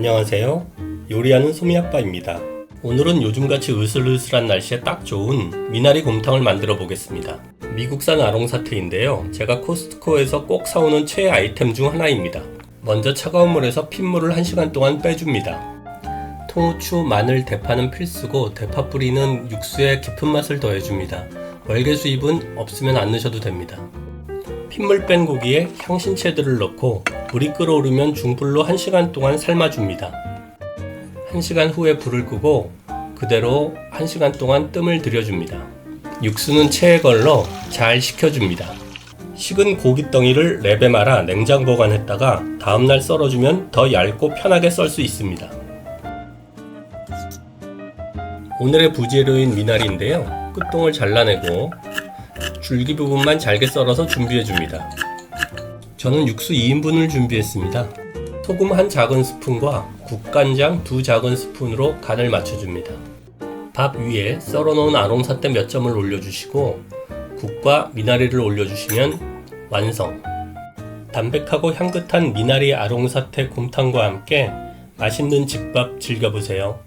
안녕하세요. 요리하는 소미아빠입니다. 오늘은 요즘같이 으슬으슬한 날씨에 딱 좋은 미나리 곰탕을 만들어 보겠습니다. 미국산 아롱사태인데요. 제가 코스트코에서 꼭 사오는 최애 아이템 중 하나입니다. 먼저 차가운 물에서 핏물을 1시간 동안 빼줍니다. 통후추, 마늘, 대파는 필수고 대파 뿌리는 육수에 깊은 맛을 더해줍니다. 월계수잎은 없으면 안 넣으셔도 됩니다. 핏물 뺀 고기에 향신채들을 넣고 물이 끓어오르면 중불로 1시간 동안 삶아줍니다. 1시간 후에 불을 끄고 그대로 1시간 동안 뜸을 들여줍니다. 육수는 체에 걸러 잘 식혀줍니다. 식은 고깃덩이를 랩에 말아 냉장 보관했다가 다음날 썰어주면 더 얇고 편하게 썰 수 있습니다. 오늘의 부재료인 미나리인데요. 끝동을 잘라내고 줄기 부분만 잘게 썰어서 준비해 줍니다. 저는 육수 2인분을 준비했습니다. 소금 한 작은 스푼과 국간장 두 작은 스푼으로 간을 맞춰줍니다. 밥 위에 썰어놓은 아롱사태 몇 점을 올려주시고 국과 미나리를 올려주시면 완성. 담백하고 향긋한 미나리 아롱사태 곰탕과 함께 맛있는 집밥 즐겨보세요.